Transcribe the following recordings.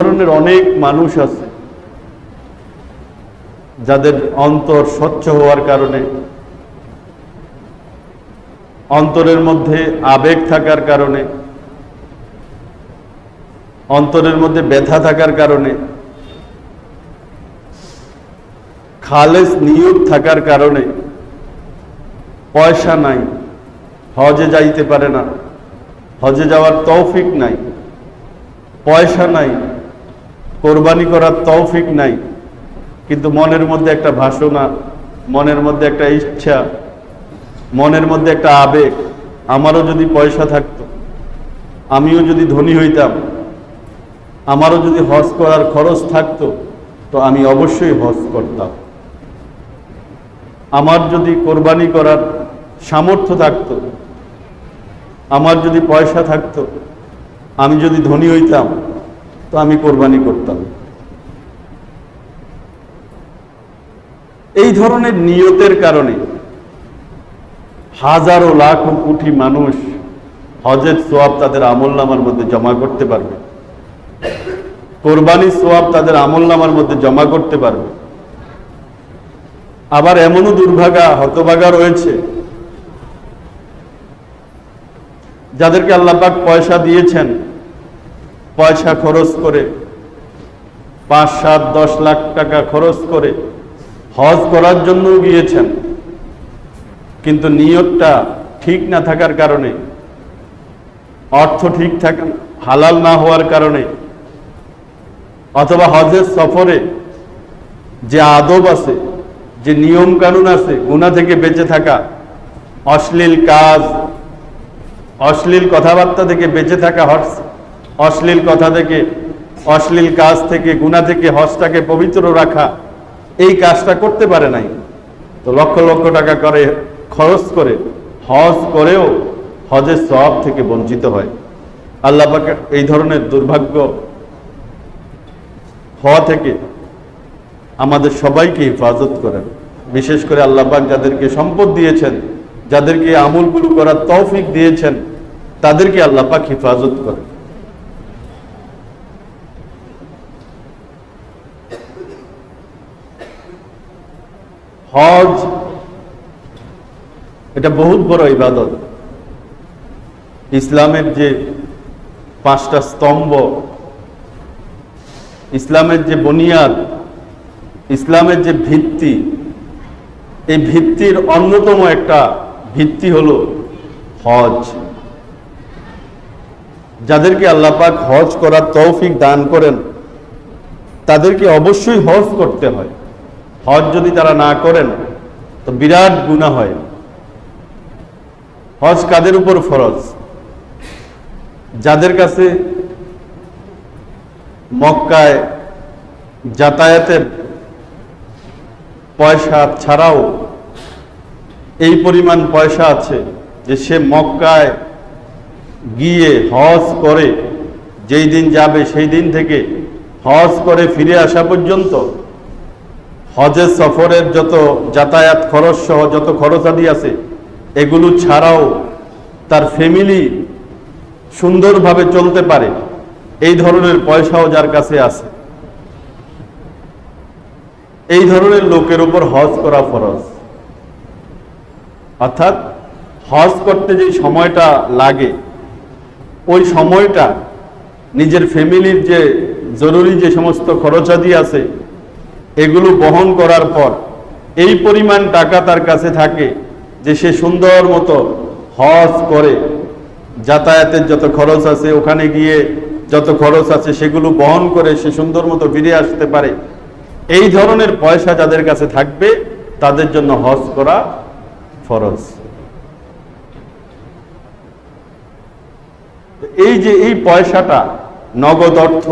ধরনের অনেক মানুষ আছে যাদের অন্তর স্বচ্ছ হওয়ার কারণে, অন্তরের মধ্যে আবেগ থাকার কারণে, অন্তরের মধ্যে ব্যথা থাকার কারণে, খালেস নিয়োগ থাকার কারণে পয়সা নাই, হজে যাইতে পারে না, হজে যাওয়ার তৌফিক নাই, পয়সা নাই। কোরবানি করার তৌফিক নাই। কিন্তু মনের মধ্যে একটা ভাষণা, মনের মধ্যে একটা ইচ্ছা, মনের মধ্যে একটা আবেগ, আমারও যদি পয়সা থাকতো, আমিও যদি ধনী হইতাম, আমারও যদি হজ করার খরচ থাকতো, তো আমি অবশ্যই হজ করতাম। আমার যদি কোরবানি করার সামর্থ্য থাকতো, আমার যদি পয়সা থাকতো, আমি যদি ধনী হইতাম, তো আমি কোরবানি করতাম। এই ধরনের নিয়তের কারণে হাজারো লাখ কোটি মানুষ হজের সোয়াব তাদের আমল নামার মধ্যে জমা করতে পারবে। কোরবানির সোয়াব তাদের আমল নামার মধ্যে জমা করতে পারবে। আবার এমনও দুর্ভাগা, হতভাগা রয়েছে যাদেরকে আল্লাপাক পয়সা দিয়েছেন, পয়সা খরচ করে, পাঁচ, সাত, দশ লাখ টাকা খরচ করে হজ করার জন্য গিয়েছেন। কিন্তু নিয়তটা ঠিক না থাকার কারণে, অর্থ ঠিক থাকা, হালাল না হওয়ার কারণে, অথবা হজের সফরে যে আদব আছে, যে নিয়ম কানুন আছে গুণা থেকে বেঁচে থাকা, অশ্লীল কাজ, অশ্লীল কথাবার্তা থেকে বেঁচে থাকা হজ, অশ্লীল কথা থেকে, অশ্লীল কাজ থেকে গুণা থেকে, হজটাকে পবিত্র রাখা এই কাজটা করতে পারে নাই। তো লক্ষ লক্ষ টাকা করে খরচ করে, হজ করেও হজের সব থেকে বঞ্চিত হয়। আল্লাহ এই ধরনের দুর্ভাগ্য হওয়া থেকে আমাদের সবাইকে হেফাজত করেন। বিশেষ করে আল্লাহ পাক যাদেরকে সম্পদ দিয়েছেন, যাদেরকে আমলগুলো করার তৌফিক দিয়েছেন, তাদেরকে আল্লাহ পাক হেফাজত করেন। হজ, এটা বহুত বড় ইবাদত। ইসলামের যে পাঁচটা স্তম্ভ, ইসলামের যে বুনিয়াদ, ইসলামের যে ভিত্তি, এই ভিত্তির অন্যতম একটা ভিত্তি হলো হজ। যাদেরকে আল্লাপাক হজ করার তৌফিক দান করেন, তাদেরকে অবশ্যই হজ করতে হয়। হজ যদি তারা না করেন, তো বিরাট গুণা হয়। হজ কাদের উপর ফরজ? যাদের কাছে মক্কায় যাতায়াতের পয়সা ছাড়াও এই পরিমাণ পয়সা আছে যে সে মক্কায় গিয়ে হজ করে, যেই দিন যাবে সেই দিন থেকে হজ করে ফিরে আসা পর্যন্ত হজের সফরের যত যাতায়াত খরচ সহ যত খরচাদি আছে, এগুলো ছাড়াও তার ফ্যামিলি সুন্দরভাবে চলতে পারে। এই ধরনের পয়সাও যার কাছে আছে। এই ধরনের লোকের উপর হজ করা ফরজ। অর্থাৎ হজ করতে যে সময়টা লাগে, ওই সময়টা নিজের ফ্যামিলির যে জরুরি যে সমস্ত খরচাদি আছে এগুলো বহন করার পর এই পরিমাণ টাকা তার কাছে থাকে যে সে সুন্দর মতো হজ করে, যাতায়াতের যত খরচ আছে, ওখানে গিয়ে যত খরচ আছে সেগুলো বহন করে সে সুন্দর মতো ফিরে আসতে পারে। এই ধরনের পয়সা যাদের কাছে থাকবে, তাদের জন্য হজ করা ফরজ। এই যে এই পয়সাটা নগদ অর্থ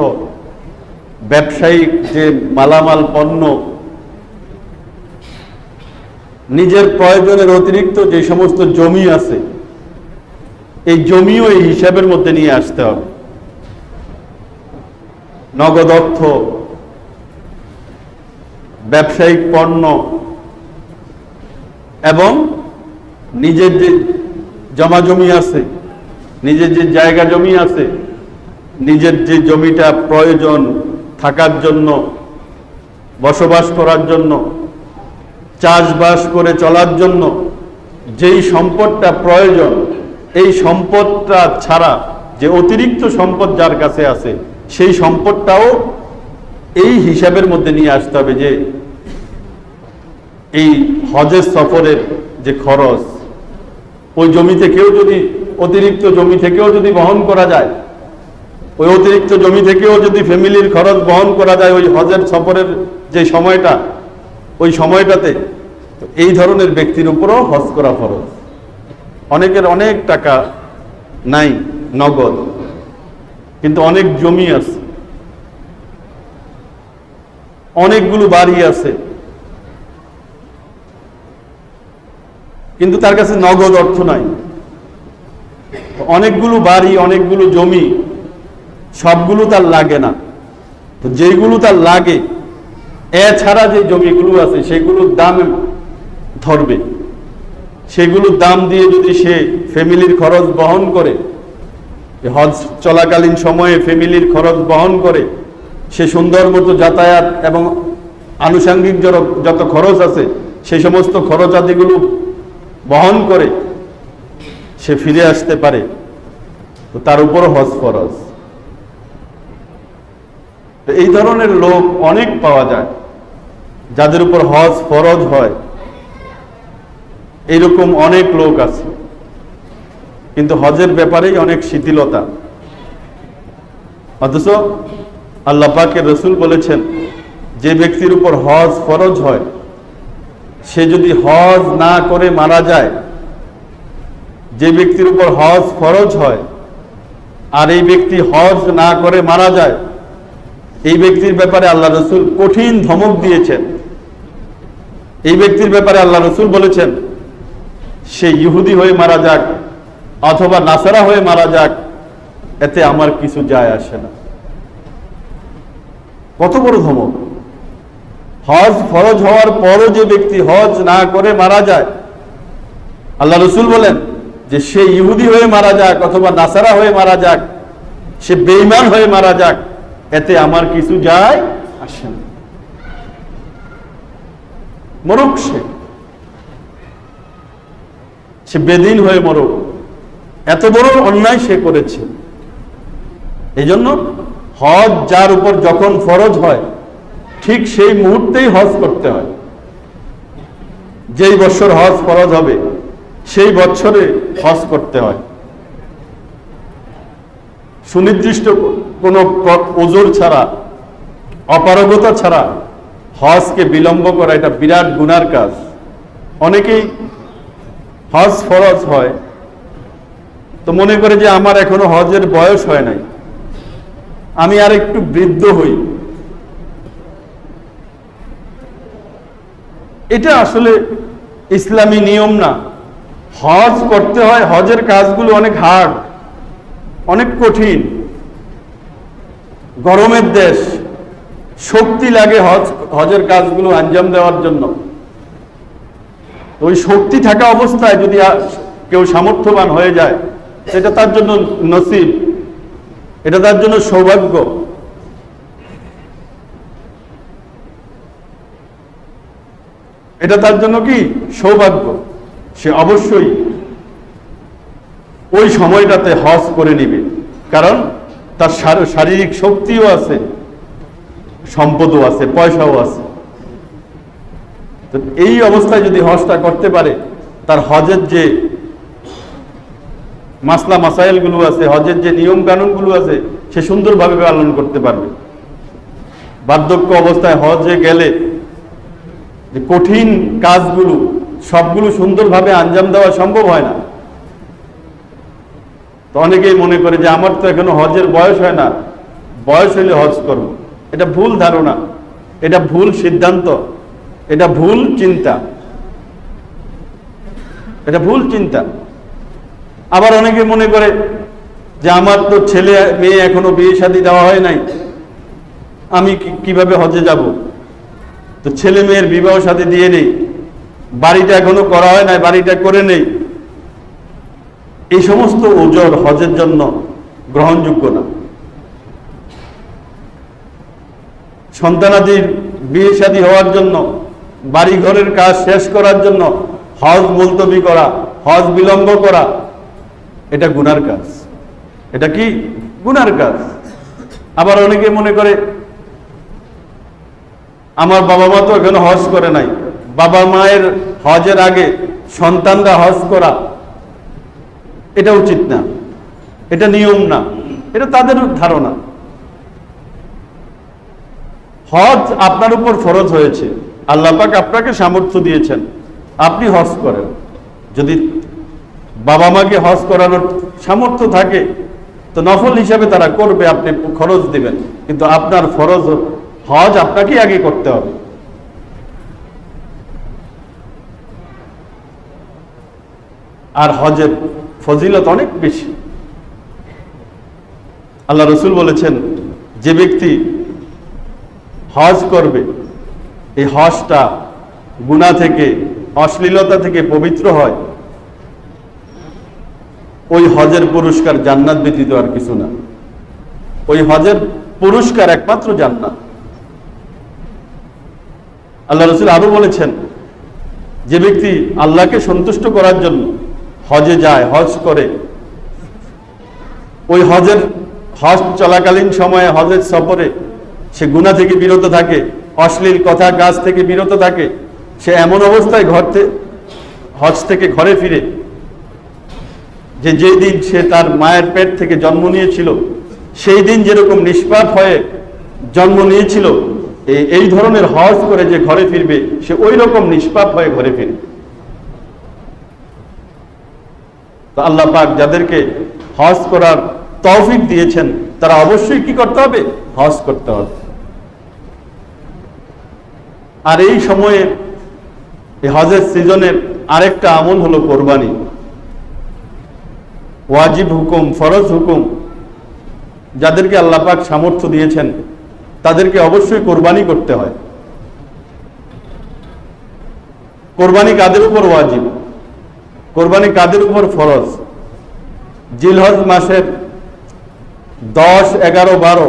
ব্যবসায়িক যে মালামাল পণ্য নিজের প্রয়োজনের অতিরিক্ত যে সমস্ত জমি আছে, এই জমিও এই হিসাবের মধ্যে নিয়ে আসতে হবে। নগদ অর্থ, ব্যবসায়িক পণ্য এবং নিজের যে জমা জমি আছে, নিজের যে জায়গা জমি আছে, নিজের যে জমিটা প্রয়োজন থাকার জন্য, বসবাস করার জন্য, চাষবাস করে চলার জন্য যেই সম্পদটা প্রয়োজন, এই সম্পদটা ছাড়া যে অতিরিক্ত সম্পদ যার কাছে আছে, সেই সম্পদটাও এই হিসাবের মধ্যে নিয়ে আসতে হবে যে এই হজের সফরের যে খরচ, ওই জমি থেকেও যদি, অতিরিক্ত জমি থেকেও যদি বহন করা যায় ওই অতিরিক্ত জমি থেকেও যদি ফ্যামিলির খরচ বহন করা যায় ওই হজের সফরের যে সময়টা, ওই সময়টাতে এই ধরনের ব্যক্তির উপরও হজ করা ফরজ। অনেকের অনেক টাকা নাই, নগদ, কিন্তু অনেক জমি আছে। অনেকগুলো বাড়ি আছে। কিন্তু তার কাছে নগদ অর্থ নাই। অনেকগুলো বাড়ি, অনেকগুলো জমি সবগুলো তার লাগে না। তো যেগুলো তার লাগে, এছাড়া যে জমিগুলো আছে, সেগুলোর দাম ধরবে। সেগুলোর দাম দিয়ে যদি সে ফ্যামিলির খরচ বহন করে হজ চলাকালীন সময়ে ফ্যামিলির খরচ বহন করে, সে সুন্দর মতো যাতায়াত এবং আনুষাঙ্গিক যত- খরচ আছে সেই সমস্ত খরচাদিগুলো বহন করে, সে ফিরে আসতে পারে। তো তার উপর হজ ফরজ। তো এই ধরনের লোক অনেক পাওয়া যায়, যাদের উপর হজ ফরজ হয়। এইরকম অনেক লোক আছে। কিন্তু হজের ব্যাপারেই অনেক শিথিলতা। অথচ আল্লাহ পাকের রসুল বলেছেন, যে ব্যক্তির উপর হজ ফরজ হয়, সে যদি হজ না করে মারা যায়, যে ব্যক্তির উপর হজ ফরজ হয়, আর এই ব্যক্তি হজ না করে মারা যায় এই ব্যক্তির ব্যাপারে আল্লাহ রসুল কঠিন ধমক দিয়েছেন। এই ব্যক্তির ব্যাপারে আল্লাহ রসুল বলেছেন, সে ইহুদি হয়ে মারা যাক অথবা নাসারা হয়ে মারা যাক, এতে আমার কিছু যায় আসে না। কত বড় ধমক। হজ ফরজ হওয়ার পরও যে ব্যক্তি হজ না করে মারা যায়, আল্লাহ রসুল বলেন যে সে ইহুদি হয়ে মারা যাক অথবা নাসারা হয়ে মারা যাক, সে বেইমান হয়ে মারা যাক এতে আমার কিছু যায় আসে না। মরুক সে। সে বেদিন হয়ে মরুক। এত বড় অন্যায় সে করেছে। এই জন্য হজ যার উপর যখন ফরজ হয়, ঠিক সেই মুহূর্তেই হজ করতে হয়। যেই বছর হজ ফরজ হবে, সেই বছরে হজ করতে হয়। সুনির্দিষ্ট কোনো ওজোর ছাড়া, অপারগতা ছাড়া হজকে বিলম্ব করা এটা বিরাট গুনার কাজ। অনেকেই হজ ফরজ হয়, তো মনে করে যে আমার এখনও হজের বয়স হয় নাই। আমি আর একটু বৃদ্ধ হই। এটা আসলে ইসলামী নিয়ম না। হজ করতে হয়, হজের কাজগুলো অনেক হার্ড অনেক কঠিন। গরমের দেশ, শক্তি লাগে হজ, হজের কাজগুলো আঞ্জাম দেওয়ার জন্য। ওই শক্তি থাকা অবস্থায় যদি কেউ সামর্থ্যবান হয়ে যায়, সেটা তার জন্য নসিব। এটা তার জন্য সৌভাগ্য। এটা তার জন্য কি? সৌভাগ্য। সে অবশ্যই ওই সময়টাতে হজ করে নিবে। কারণ তার শারীরিক শক্তিও আছে, সম্পদও আছে, পয়সাও আছে। তো এই অবস্থায় যদি হজটা করতে পারে, তার হজের যে মাসলা মাসাইলগুলো আছে, হজের যে নিয়ম কানুনগুলো আছে, সে সুন্দরভাবে পালন করতে পারবে। বার্ধক্য অবস্থায় হজে গেলে যে কঠিন কাজগুলো, সবগুলো সুন্দরভাবে আঞ্জাম দেওয়া সম্ভব হয় না। তো অনেকেই মনে করে যে আমার তো এখনও হজের বয়স হয় না। বয়স হইলে হজ করব। এটা ভুল ধারণা। এটা ভুল সিদ্ধান্ত। এটা ভুল চিন্তা। এটা ভুল চিন্তা। আবার অনেকে মনে করে যে আমার তো ছেলে, মেয়ে এখনও বিয়ে শাদী দেওয়া হয় নাই। আমি কীভাবে হজে যাব? তো ছেলে মেয়ের বিবাহ সাথে দিয়ে নেই। বাড়িটা এখনও করা হয় নাই, বাড়িটা করে নেই। এই সমস্ত ওজোর হজের জন্য গ্রহণযোগ্য না। সন্তানাদির বিয়ে শাদী হওয়ার জন্য বাড়ি ঘরের কাজ শেষ করার জন্য হজ মুলতবি করা, হজ বিলম্ব করা, এটা গুনার কাজ। এটা কি গুনার কাজ? আবার অনেকে মনে করে, আমার বাবা মা তো এখনও হজ করে নাই। বাবা মায়ের হজের আগে সন্তানরা হজ করা এটা উচিত না। এটা নিয়ম না। এটা তাদের ধারণা। হজ আপনার উপর ফরজ হয়েছে। আল্লাহ পাক আপনাকে সামর্থ্য দিয়েছেন। আপনি হজ করেন। যদি বাবা মাকে হজ করানোর সামর্থ্য থাকে, তো নফল হিসাবে তারা করবে, আপনি খরচ দিবেন। কিন্তু আপনার ফরজ হজ আপনাকে আগে করতে হবে। আর হজের ফজিলত অনেক বেশি। আল্লাহ রসুল বলেছেন, যে ব্যক্তি হজ করবে, এই হজটা গুণা থেকে, অশ্লীলতা থেকে পবিত্র হয়, ওই হজের পুরস্কার জান্নাত ব্যতীত আর কিছু না। ওই হজের পুরস্কার একমাত্র জান্নাত। আল্লাহ রসুল আরও বলেছেন, যে ব্যক্তি আল্লাহকে সন্তুষ্ট করার জন্য হজে যায়, হজ করে। ওই হজের হজ চলাকালীন সময়ে, হজের সফরে সে গুণা থেকে বিরত থাকে, অশ্লীল কথা কাজ থেকে বিরত থাকে, সে এমন অবস্থায় ঘর হজ থেকে ঘরে ফিরে, যে যেই দিন সে তার মায়ের পেট থেকে জন্ম নিয়েছিল, সেই দিন যেরকম নিষ্পাপ হয়ে জন্ম নিয়েছিল এই- এই ধরনের হজ করে যে ঘরে ফিরবে, সে ওই রকম নিষ্পাপ হয়ে ঘরে ফিরবে। তো আল্লাহ পাক যাদেরকে হজ করার তৌফিক দিয়েছেন, তারা অবশ্যই কি করতে হবে? হজ করতে হবে। আর এই সময়ে এই হজের সিজনের আরেকটা আমল হলো কোরবানি। ওয়াজিব হুকুম, ফরজ হুকুম যাদেরকে আল্লাহ পাক সামর্থ্য দিয়েছেন, তাদেরকে অবশ্যই কোরবানি করতে হয়। কোরবানি কাদের উপর ওয়াজিব? কোরবানি কাদের উপর ফরজ? জিলহজ মাসের দশ, এগারো, বারো।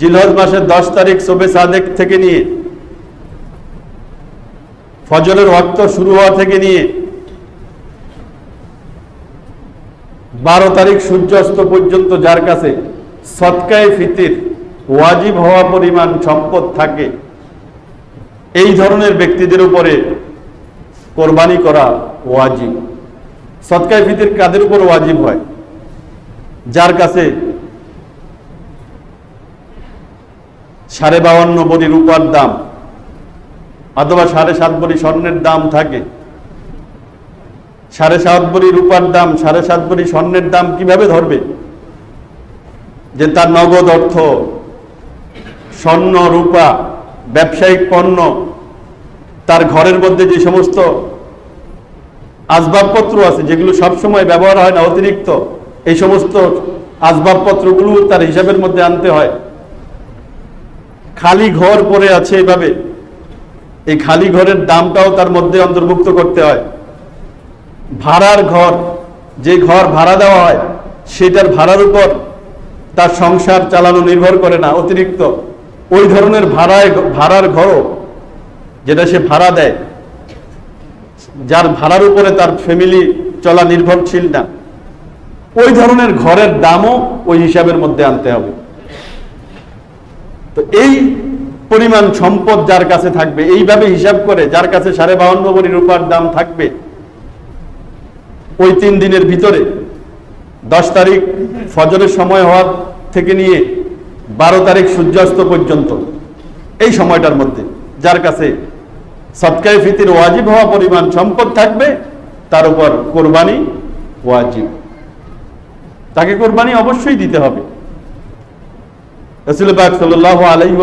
জিলহজ মাসের দশ তারিখ সোবে সাদেক থেকে নিয়ে, ফজরের ওয়াক্ত শুরু হওয়া থেকে নিয়ে, বারো তারিখ সূর্যাস্ত পর্যন্ত যার কাছে সৎকায় ফিতির ওয়াজিব হওয়া পরিমাণ সম্পদ থাকে, এই ধরনের ব্যক্তিদের উপরে কোরবানি করা ওয়াজিব। সৎকায় ফিতির কাদের উপর ওয়াজিব হয়? যার কাছে সাড়ে বাউন্ন বড়ি রূপার দাম অথবা সাড়ে সাত বড়ি স্বর্ণের দাম থাকে, সাড়ে সাত বড়ি রূপার দাম, সাড়ে সাত বড়ি স্বর্ণের দাম কীভাবে ধরবে? যে তার নগদ অর্থ, স্বর্ণ, রূপা, ব্যবসায়িক পণ্য, তার ঘরের মধ্যে যে সমস্ত আসবাবপত্র আছে, যেগুলো সবসময় ব্যবহার হয় না, অতিরিক্ত। এই সমস্ত আসবাবপত্রগুলো তার হিসাবের মধ্যে আনতে হয়। খালি ঘর পড়ে আছে এভাবে। এই খালি ঘরের দামটাও তার মধ্যে অন্তর্ভুক্ত করতে হয়। ভাড়ার ঘর, যে ঘর ভাড়া দেওয়া হয়, সেটার ভাড়ার উপর তার সংসার চালানো নির্ভর করে না, অতিরিক্ত। ওই ধরনের ভাড়ায়, ভাড়ার ঘরও, যেটা সে ভাড়া দেয় যার ভাড়ার উপরে তার ফ্যামিলি চলা নির্ভরশীল না। ওই ধরনের ঘরের দামও ওই হিসাবের মধ্যে আনতে হবে। তো এই পরিমাণ সম্পদ যার কাছে থাকবে, এইভাবে হিসাব করে যার কাছে সাড়ে বাউন্ন কোটি রূপার দাম থাকবে, ওই তিন দিনের ভিতরে দশ তারিখ ফজরের সময় হওয়ার থেকে নিয়ে বারো তারিখ সূর্যাস্ত পর্যন্ত, এই সময়টার মধ্যে যার কাছে সৎকায় ফিতির ওয়াজিব হওয়া পরিমাণ সম্পদ থাকবে, তার উপর কোরবানি ওয়াজিব। তাকে কোরবানি অবশ্যই দিতে হবে।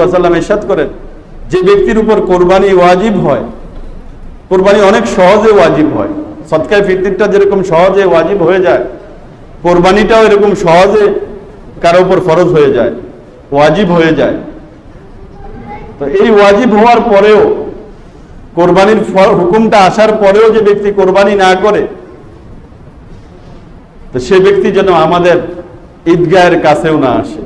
আসাল্লাম এরশাদ করেন, যে ব্যক্তির উপর কোরবানি ওয়াজিব হয়, কোরবানি অনেক সহজে ওয়াজিব হয়। সৎকায় ফিতিরটা যেরকম সহজে ওয়াজিব হয়ে যায়, কোরবানিটাও এরকম সহজে কারও উপর ফরজ হয়ে যায়, ওয়াজিব হয়ে যায়। তো এই ওয়াজিব হওয়ার পরেও কোরবানির হুকুমটা আসার পরেও যে ব্যক্তি কোরবানি না করে, তো সে ব্যক্তি যেন আমাদের ঈদগাহের কাছেও না আসে।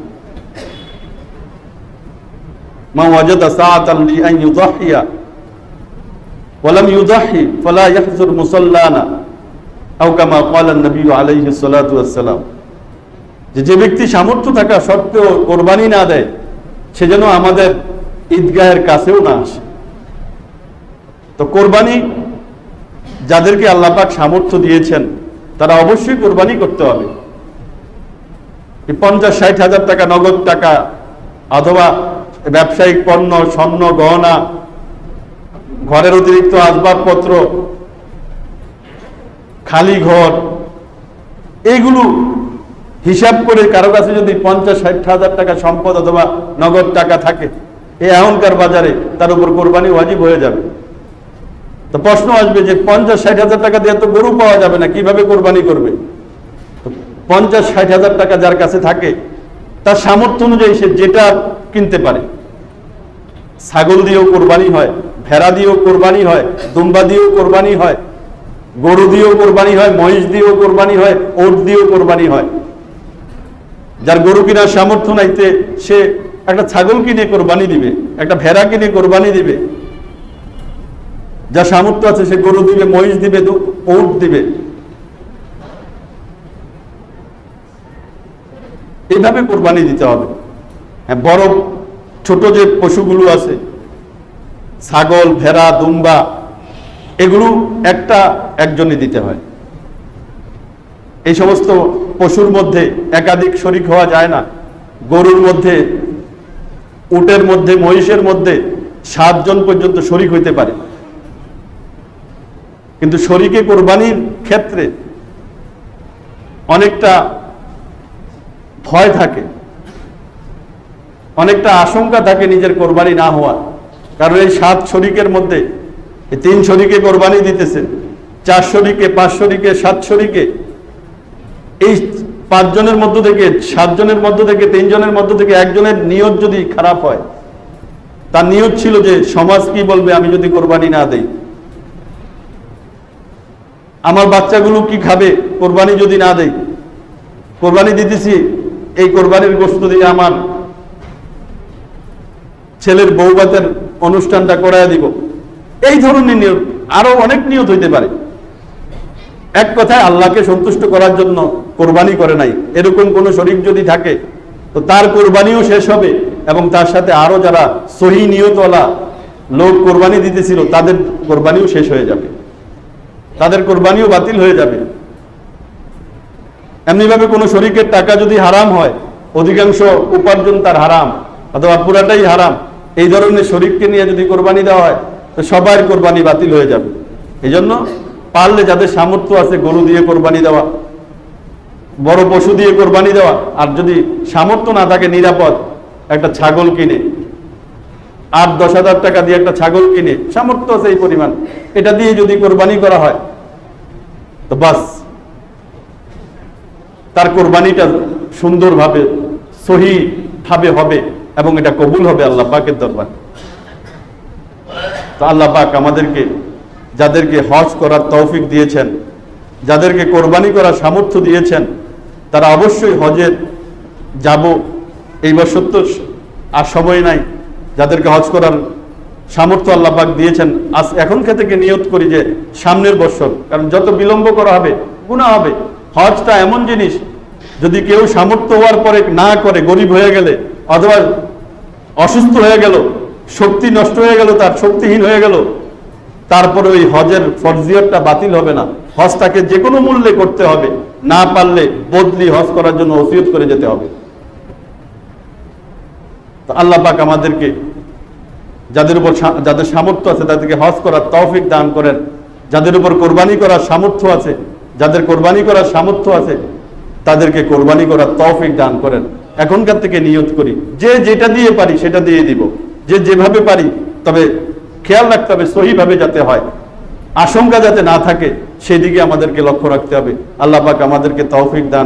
যে যে ব্যক্তি সামর্থ্য থাকা সত্ত্বেও কোরবানি না দেয়, সে যেন আমাদের ঈদগাহের কাছেও না আসে। তো কোরবানি যাদেরকে আল্লাপাক সামর্থ্য দিয়েছেন, তারা অবশ্যই কোরবানি করতে হবে। পঞ্চাশ, ষাট হাজার টাকা, নগদ টাকা, অথবা ব্যবসায়িক পণ্য, স্বর্ণ, গহনা, ঘরের অতিরিক্ত আসবাবপত্র, খালি ঘর এইগুলো হিসাব করে কারও কাছে যদি পঞ্চাশ, ষাট হাজার টাকা সম্পদ অথবা নগদ টাকা থাকে, এই এখনকার বাজারে তার উপর কোরবানি ওয়াজিব হয়ে যাবে। তো প্রশ্ন আসবে যে পঞ্চাশ ষাট হাজার টাকা দিয়ে তো গরু পাওয়া যাবে না, কীভাবে কোরবানি করবে? পঞ্চাশ ষাট হাজার টাকা যার কাছে থাকে, তার সামর্থ্য অনুযায়ী সে যেটা কিনতে পারে। ছাগল দিয়েও কোরবানি হয়, ভেড়া দিয়েও কোরবানি হয়, দুম্বা দিয়েও কোরবানি হয়, গরু দিয়েও কোরবানি হয়, মহিষ দিয়েও কোরবানি হয়, ওট দিয়েও কোরবানি হয়। যার গরু কিনার সামর্থ্য নাইতে সে একটা ছাগল কিনে কোরবানি দিবে, একটা ভেড়া কিনে কোরবানি দিবে। যার সামর্থ্য আছে সে গরু দিবে, মহিষ দিবে ওট দিবে। এইভাবে কোরবানি দিতে হবে। হ্যাঁ বড়, ছোট যে পশুগুলো আছে, ছাগল, ভেড়া, দুম্বা, এগুলো একটা একজনই দিতে হয়। এই সমস্ত পশুর মধ্যে একাধিক শরিক হওয়া যায় না। গরুর মধ্যে, উটের মধ্যে, মহিষের মধ্যে সাতজন পর্যন্ত শরিক হইতে পারে। কিন্তু শরিকে কোরবানির ক্ষেত্রে অনেকটা ভয় থাকে, অনেকটা আশঙ্কা থাকে নিজের কোরবানি না হওয়ার। কারণ এই সাত শরিকের মধ্যে এই তিন শরিকে কোরবানি দিতেছে চার শরিকে, পাঁচ শরিকে, সাত শরিকে, এই পাঁচজনের মধ্য থেকে, সাতজনের মধ্য থেকে, তিনজনের মধ্য থেকে একজনের নিয়ত যদি খারাপ হয়, তার নিয়ত ছিল যে সমাজ কি বলবে, আমি যদি কোরবানি না দেই। আমার বাচ্চাগুলো কি খাবে? কোরবানি যদি না দেই, কোরবানি দিতেছি, এই কোরবানির গোস্ত দিয়ে আমার ছেলের বৌবাতের অনুষ্ঠানটা করায় দিব। এই ধরনের নিয়ত আরও অনেক নিয়ত হইতে পারে। এক কথায় আল্লাহকে সন্তুষ্ট করার জন্য কোরবানি করে নাই। এরকম কোন শরীর যদি থাকে, তো তার কোরবানিও শেষ হবে এবং তার সাথে আরও যারা সহি নিয়তওয়ালা লোক কোরবানি দিতেছিল, তাদের কোরবানিও শেষ হয়ে যাবে। তাদের কোরবানিও বাতিল হয়ে যাবে। এমনিভাবে কোনো শরীরের টাকা যদি হারাম হয়, অধিকাংশ উপার্জন তার হারাম, অথবা পুরাটাই হারাম। এই ধরনের শরীরকে নিয়ে যদি কোরবানি দেওয়া হয়, তো সবার কোরবানি বাতিল হয়ে যাবে। এই জন্য পারলে যাদের সামর্থ্য আছে, গরু দিয়ে কোরবানি দেওয়া, বড় পশু দিয়ে কোরবানি দেওয়া, আর যদি সামর্থ্য না থাকে, নিরাপদ, একটা ছাগল কিনে, আট, দশ হাজার টাকা দিয়ে একটা ছাগল কিনে, সামর্থ্য আছে এই পরিমাণ। এটা দিয়ে যদি কোরবানি করা হয়, তো বাস। তার কোরবানিটা সুন্দরভাবে সহি ভাবে হবে এবং এটা কবুল হবে আল্লাহ পাকের দরবার। তো আল্লাহ পাক আমাদেরকে, যাদেরকে হজ করার তৌফিক দিয়েছেন, যাদেরকে কোরবানি করার সামর্থ্য দিয়েছেন, তারা অবশ্যই হজের যাব। এই বছর তো আর সময় নাই। যাদেরকে হজ করার সামর্থ্য আল্লাহ পাক দিয়েছেন। আজ এখন থেকে নিয়ত করি যে সামনের বছর, কারণ যত বিলম্ব করা হবে গুণা হবে, হজটা এমন জিনিস, যদি কেউ সামর্থ্য হওয়ার পরে না করে, গরিব হয়ে গেলে, অথবা অসুস্থ হয়ে গেল, শক্তি নষ্ট হয়ে গেল, তার শক্তিহীন হয়ে গেল, তারপরে ওই হজের ফরজিয়তটা বাতিল হবে না। হজটাকে যে কোনো মূল্যে করতে হবে, না পারলে বদলি হজ করার জন্য ওসিয়ত করে যেতে হবে। আল্লাহ পাক আমাদেরকে যাদের উপর যাদের সামর্থ্য আছে, তাদেরকে হজ করার তৌফিক দান করেন। যাদের উপর কোরবানি করার সামর্থ্য আছে, যাদের কোরবানি করার সামর্থ্য আছে, তাদেরকে কোরবানি করার তৌফিক দান করেন। এখনকার থেকে নিয়ত করি, যে যেটা দিয়ে পারি সেটা দিয়ে দিব। যে যেভাবে পারি, তবে খেয়াল রাখতে হবে সহিভাবে যাতে হয়। আশঙ্কা যাতে না থাকে, সেদিকে আমাদেরকে লক্ষ্য রাখতে হবে। আল্লাহ পাক আমাদেরকে তৌফিক দান